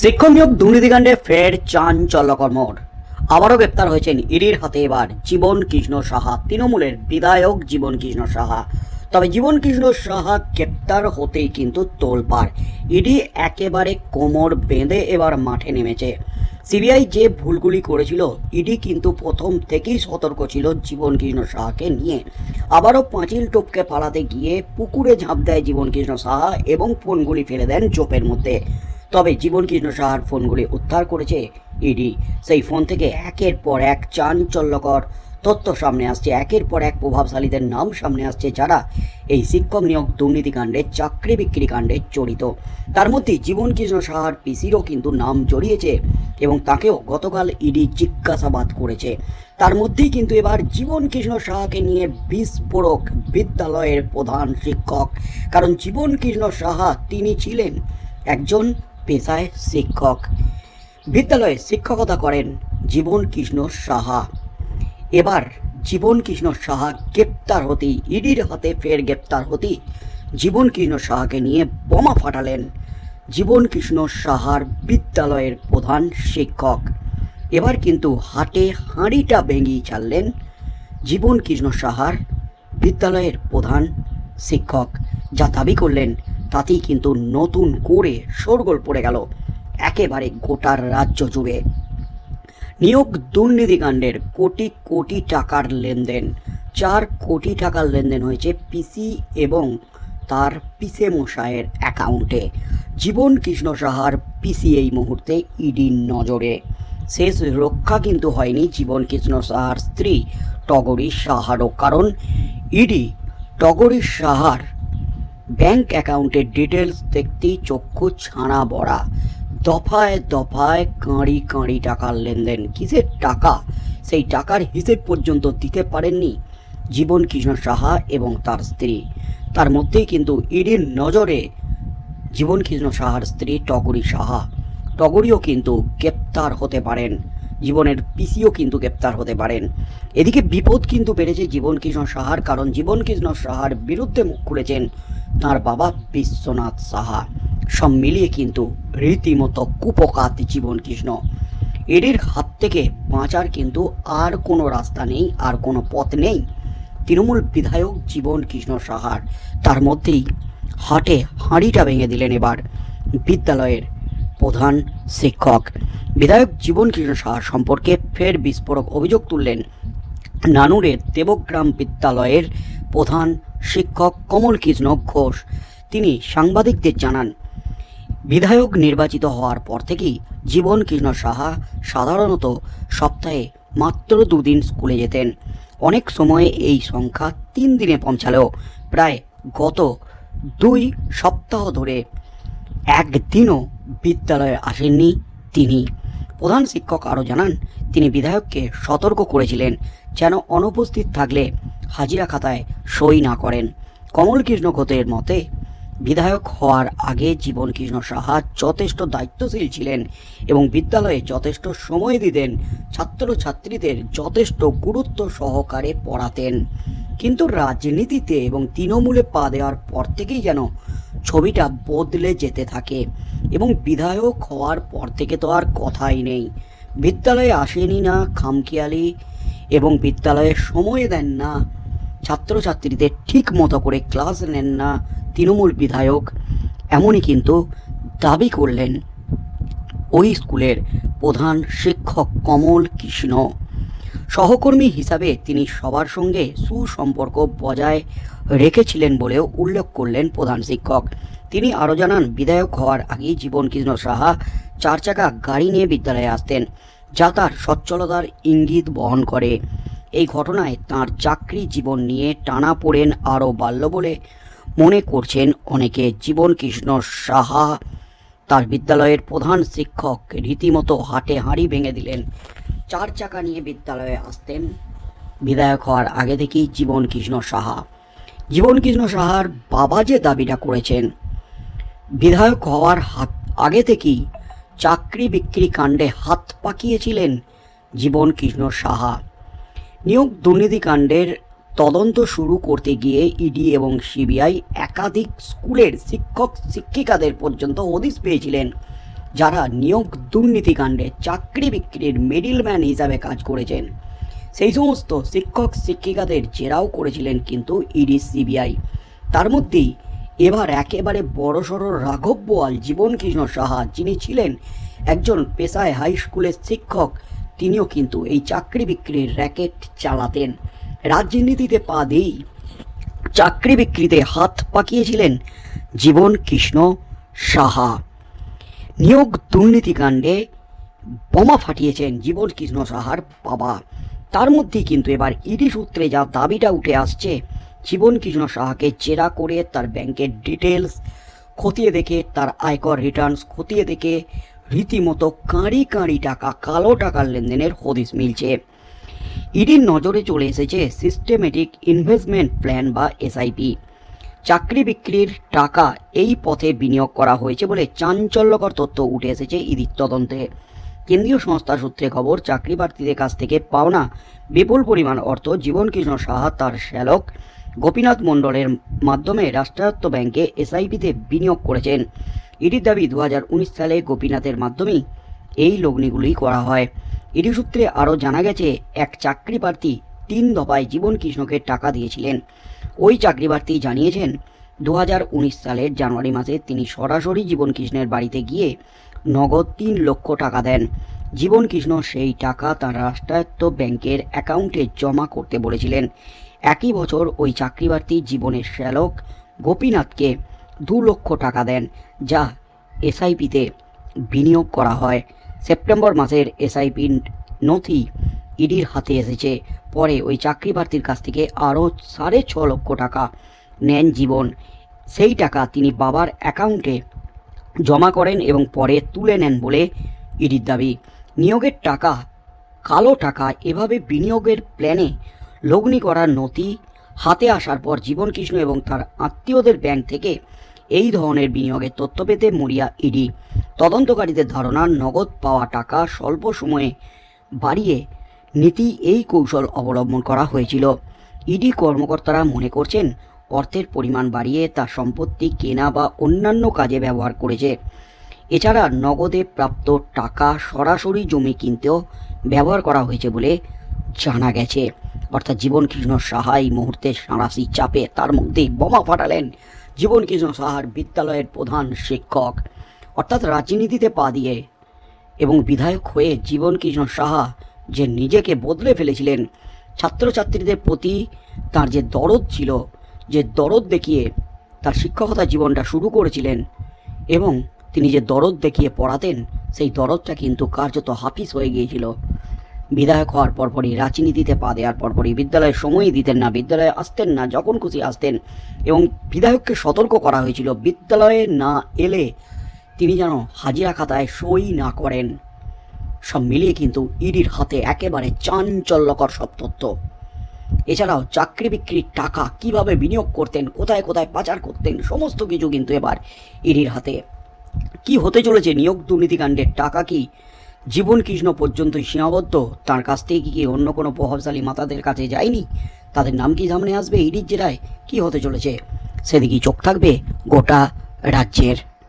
শিক্ষক নিয়োগ দুর্নীতিকাণ্ডে ফের চাঞ্চল্যকর মোড়। আবারও গ্রেপ্তার হয়েছেন ইডির হাতে এবার জীবন কৃষ্ণ সাহা, তৃণমূলের বিধায়ক জীবন কৃষ্ণ সাহা। তবে জীবন কৃষ্ণ সাহা গ্রেপ্তার হতেই কিন্তু তোলপাড়। ইডি একেবারে কোমর বেঁধে এবার মাঠে নেমেছে। সিবিআই যে ভুলগুলি করেছিল, ইডি কিন্তু প্রথম থেকেই সতর্ক ছিল জীবন কৃষ্ণ সাহাকে নিয়ে। আবারও পাঁচিল টপকে পালাতে গিয়ে পুকুরে ঝাঁপ দেয় জীবন কৃষ্ণ সাহা এবং ফোনগুলি ফেলে দেন চোপের মধ্যে। তবে জীবন কৃষ্ণ সাহার ফোনগুলি উদ্ধার করেছে ইডি সেই ফোন থেকে একের পর এক চাঞ্চল্যকর তথ্য সামনে আসছে। একের পর এক প্রভাবশালীদের নাম সামনে আসছে যারা এই শিক্ষক নিয়োগ দুর্নীতিকাণ্ডে চাকরি বিক্রি কাণ্ডে জড়িত। তার মধ্যে জীবন কৃষ্ণ সাহার পিসিরও কিন্তু নাম জড়িয়েছে এবং তাকেও গতকাল ইডি জিজ্ঞাসাবাদ করেছে। তার মধ্যেই কিন্তু এবার জীবন কৃষ্ণ সাহাকে নিয়ে বিস্ফোরক বিদ্যালয়ের প্রধান শিক্ষক। কারণ জীবন কৃষ্ণ সাহা, তিনি ছিলেন একজন পেশায় শিক্ষক। বিদ্যালয়ে শিক্ষকতা করেন জীবন কৃষ্ণ সাহা। এবার জীবন কৃষ্ণ সাহা গ্রেপ্তার হতেই, ইডির হাতে ফের গ্রেপ্তার হতেই জীবন কৃষ্ণ সাহাকে নিয়ে বোমা ফাটালেন জীবন কৃষ্ণ সাহার বিদ্যালয়ের প্রধান শিক্ষক। এবার কিন্তু হাটে হাঁড়িটা ভেঙেই ছাড়লেন জীবন কৃষ্ণ সাহার বিদ্যালয়ের প্রধান শিক্ষক। যা দাবি করলেন তাতেই কিন্তু নতুন করে শোরগোল পড়ে গেল, একেবারে গোটার রাজ্য জুড়ে। নিয়োগ দুর্নীতিকাণ্ডের কোটি কোটি টাকার লেনদেন, চার কোটি টাকার লেনদেন হয়েছে পিসি এবং তার পিসে মশায়ের অ্যাকাউন্টে। জীবন কৃষ্ণ সাহার পিসি এই মুহূর্তে ইডির নজরে। শেষ রক্ষা কিন্তু হয়নি জীবন কৃষ্ণ সাহার স্ত্রী টগরী সাহারও, কারণ ইডি টগরী সাহার ব্যাংক অ্যাকাউন্টের ডিটেলস দেখতেই চক্ষু ছানা বড়া দফায় দফায় কাঁড়ি কাঁড়ি টাকার লেনদেন। কিসের টাকা? সেই টাকার হিসেব পর্যন্ত দিতে পারেননি জীবন কৃষ্ণ সাহা এবং তার স্ত্রী। তার মধ্যেই কিন্তু ইডির নজরে জীবন কৃষ্ণ সাহার স্ত্রী টগরী সাহা। টগরীও কিন্তু গ্রেপ্তার হতে পারেন। জীবনের পিসিও কিন্তু গ্রেপ্তার হতে পারেন। এদিকে বিপদ কিন্তু বেড়েছে জীবন কৃষ্ণ সাহার, কারণ জীবন কৃষ্ণ সাহার বিরুদ্ধে মুখ খুলেছেন তার বাবা বিশ্বনাথ সাহা। সব মিলিয়ে কিন্তু রীতিমতো কুপকাত জীবন কৃষ্ণ। এদের হাত থেকে বাঁচার কিন্তু আর কোনো রাস্তা নেই, আর কোনো পথ নেই। তৃণমূল বিধায়ক জীবন কৃষ্ণ সাহার, তার মধ্যেই হাটে হাঁড়িটা ভেঙে দিলেন এবার। বিদ্যালয়ের প্রধান শিক্ষক। বিধায়ক জীবন কৃষ্ণ সাহা সম্পর্কে ফের বিস্ফোরক অভিযোগ তুললেন নানুরের দেবগ্রাম বিদ্যালয়ের প্রধান শিক্ষক কমল কৃষ্ণ ঘোষ। তিনি সাংবাদিকদের জানান, বিধায়ক নির্বাচিত হওয়ার পর থেকেই জীবন কৃষ্ণ সাহা সাধারণত সপ্তাহে মাত্র দুদিন স্কুলে যেতেন। অনেক সময় এই সংখ্যা তিন দিনে পৌঁছালেও প্রায় গত দুই সপ্তাহ ধরে একদিনও বিদ্যালয়ে আসেননি তিনি। প্রধান শিক্ষক আরও জানান, তিনি বিধায়ককে সতর্ক করেছিলেন যেন অনুপস্থিত থাকলে হাজিরা খাতায় সই না করেন। কমল কৃষ্ণ ঘোষের মতে, বিধায়ক হওয়ার আগে জীবন কৃষ্ণ সাহা যথেষ্ট দায়িত্বশীল ছিলেন এবং বিদ্যালয়ে যথেষ্ট সময় দিতেন, ছাত্রছাত্রীদের যথেষ্ট গুরুত্ব সহকারে পড়াতেন। কিন্তু রাজনীতিতে এবং তৃণমূলে পা দেওয়ার পর থেকেই যেন ছবিটা বদলে যেতে থাকে এবং বিধায়ক হওয়ার পর থেকে তো আর কথাই নেই। বিদ্যালয়ে আসেনি না খামখেয়ালি এবং বিদ্যালয়ে সময় দেন না। ছাত্রছাত্রীদের ঠিক মতো করে ক্লাস নেন না তৃণমূল বিধায়ক। এমনই কিন্তু দাবি করলেন ওই স্কুলের প্রধান শিক্ষক কমল কৃষ্ণ। সহকর্মী হিসাবে তিনি সবার সঙ্গে সুসম্পর্ক বজায় রেখেছিলেন বলেও উল্লেখ করলেন প্রধান শিক্ষক। তিনি আরও জানান, বিধায়ক হওয়ার আগেই জীবন কৃষ্ণ সাহা চার চাকা গাড়ি নিয়ে বিদ্যালয়ে আসতেন, যা তার সচ্ছলতার ইঙ্গিত বহন করে। এই ঘটনায় তার চাকরি জীবন নিয়ে টানা পড়েন আরও বাল্য বলে মনে করছেন অনেকে। জীবন কৃষ্ণ সাহা তার বিদ্যালয়ের প্রধান শিক্ষক রীতিমতো হাটে হাঁড়ি ভেঙে দিলেন। চার চাকা নিয়ে বিদ্যালয়ে আসতেন। বিধায়ক হওয়ার আগে থেকেই জীবন কৃষ্ণ সাহা। জীবন কৃষ্ণ সাহার বাবা যে দাবিটা করেছেন, বিধায়ক হওয়ার হাত আগে থেকেই চাকরি বিক্রি কাণ্ডে হাত পাকিয়েছিলেন জীবন কৃষ্ণ সাহা। নিয়োগ দুর্নীতিকাণ্ডের তদন্ত শুরু করতে গিয়ে ইডি এবং সিবিআই একাধিক স্কুলের শিক্ষক, শিক্ষিকাদের পর্যন্ত হদিশ পেয়েছিলেন। যারা নিয়োগ দুর্নীতিকাণ্ডে চাকরি বিক্রির মিডিলম্যান হিসাবে কাজ করেছেন। সেই সমস্ত শিক্ষক শিক্ষিকাদের জেরাও করেছিলেন কিন্তু ইডি সিবিআই। তার মধ্যেই এবার একেবারে বড়সড় রাঘব বোয়াল জীবন কৃষ্ণ সাহা, যিনি ছিলেন একজন পেশায় হাই স্কুলের শিক্ষক, তিনিও কিন্তু এই চাকরি বিক্রির র্যাকেট চালাতেন। রাজনীতিতে পা দিয়েই চাকরি বিক্রিতে হাত পাকিয়েছিলেন জীবন কৃষ্ণ সাহা। নিয়োগ দুর্নীতিকাণ্ডে বোমা ফাটিয়েছেন জীবন কৃষ্ণ সাহার বাবা। তার মধ্যেই কিন্তু এবার ইডি সূত্রে যা দাবিটা উঠে আসছে জীবন কৃষ্ণ সাহাকে জেরা করে তার ব্যাংকের ডিটেলস খতিয়ে দেখে, তার আয়কর রিটার্নস খতিয়ে দেখে রীতিমতো কাঁড়ি কাঁড়ি টাকা, কালো টাকার লেনদেনের হদিস মিলছে। ইডির নজরে চলে এসেছে সিস্টেমেটিক ইনভেস্টমেন্ট প্ল্যান বা এসআইপি চাকরি বিক্রির টাকা এই পথে বিনিয়োগ করা হয়েছে বলে চাঞ্চল্যকর তথ্য উঠে এসেছে ইডির তদন্তে। কেন্দ্রীয় সংস্থা সূত্রে খবর চাকরি প্রার্থীদের কাছ থেকে পাওনা বিপুল পরিমাণ অর্থ জীবনকৃষ্ণ সাহা তার শ্যালক গোপীনাথ মণ্ডলের মাধ্যমে রাষ্ট্রায়ত্ত ব্যাংকে এসআইপিতে বিনিয়োগ করেছেন। ইডির দাবি দু হাজার উনিশ সালে গোপীনাথের মাধ্যমেই এই লগ্নিগুলি করা হয়। ইডি সূত্রে আরও জানা গেছে, এক চাকরি প্রার্থী তিন দফায় জীবন কৃষ্ণকে টাকা দিয়েছিলেন। ওই চাকরি প্রার্থী জানিয়েছেন দু হাজার উনিশ সালের জানুয়ারি মাসে তিনি সরাসরি জীবন কৃষ্ণের বাড়িতে গিয়ে নগদ তিন লক্ষ টাকা দেন। জীবন কৃষ্ণ সেই টাকা তার রাষ্ট্রায়ত্ত ব্যাংকের অ্যাকাউন্টে জমা করতে বলেছিলেন। একই বছর ওই চাকরি জীবনের শ্যালক গোপীনাথকে দু লক্ষ টাকা দেন, যা এসআইপিতে বিনিয়োগ করা হয়। সেপ্টেম্বর মাসের এসআইপি নথি ইডির হাতে এসেছে। পরে ওই চাকরি প্রার্থীর কাছ থেকে আরও সাড়ে ছ লক্ষ টাকা নেন জীবন। সেই টাকা তিনি বাবার অ্যাকাউন্টে জমা করেন এবং পরে তুলে নেন বলে ইডির দাবি। নিয়োগের টাকা, কালো টাকা এভাবে বিনিয়োগের প্ল্যানে লগ্নি করার নথি হাতে আসার পর জীবন কৃষ্ণ এবং তার আত্মীয়দের ব্যাংক থেকে এই ধরনের বিনিয়োগের তথ্য পেতে মরিয়া ইডি। তদন্তকারীদের ধারণা, নগদ পাওয়া টাকা স্বল্প সময়ে বাড়িয়ে নীতি এই কৌশল অবলম্বন করা হয়েছিল। ইডি কর্মকর্তারা মনে করছেন, অর্থের পরিমাণ বাড়িয়ে তার সম্পত্তি কেনা বা অন্যান্য কাজে ব্যবহার করেছে। এছাড়া নগদে প্রাপ্ত টাকা সরাসরি জমি কিনতেও ব্যবহার করা হয়েছে বলে জানা গেছে। অর্থাৎ জীবন কৃষ্ণ সাহা এই মুহূর্তে সাঁড়াশি চাপে তার মধ্যেই বোমা ফাটালেন জীবন কৃষ্ণ সাহার বিদ্যালয়ের প্রধান শিক্ষক। অর্থাৎ রাজনীতিতে পা দিয়ে এবং বিধায়ক হয়ে জীবন কৃষ্ণ সাহা যে নিজেকে বদলে ফেলেছিলেন ছাত্রছাত্রীদের প্রতি তার যে দরদ ছিল, যে দরদ দেখিয়ে তার শিক্ষকতা জীবনটা শুরু করেছিলেন এবং তিনি যে দরদ দেখিয়ে পড়াতেন, সেই দরদটা কিন্তু কার্যত হাফিস হয়ে গিয়েছিল। বিধায়ক হওয়ার পরপরই, রাজনীতিতে পা দেওয়ার পরপরই, বিদ্যালয়ে সময়ই দিতেন না, বিদ্যালয়ে আসতেন না, যখন খুশি আসতেন এবং বিধায়ককে সতর্ক করা হয়েছিল, বিদ্যালয়ে না এলে তিনি যেন হাজিরা খাতায় সই না করেন। সব মিলিয়ে কিন্তু ইডির হাতে একেবারে চাঞ্চল্যকর সব তথ্য। এছাড়াও চাকরি বিক্রির টাকা কীভাবে বিনিয়োগ করতেন, কোথায় কোথায় পাচার করতেন, সমস্ত কিছু কিন্তু এবার ইডির হাতে। কি হতে চলেছে নিয়োগ দুর্নীতিকাণ্ডের টাকা কি? জীবন কৃষ্ণ পর্যন্তই সীমাবদ্ধ? তার কাছ থেকে কি কি অন্য কোনো প্রভাবশালী মাতাদের কাছে যায়নি? তাদের নাম কি সামনে আসবে ইডির জেলায় কি হতে চলেছে? সেদিকেই চোখ থাকবে গোটা রাজ্যের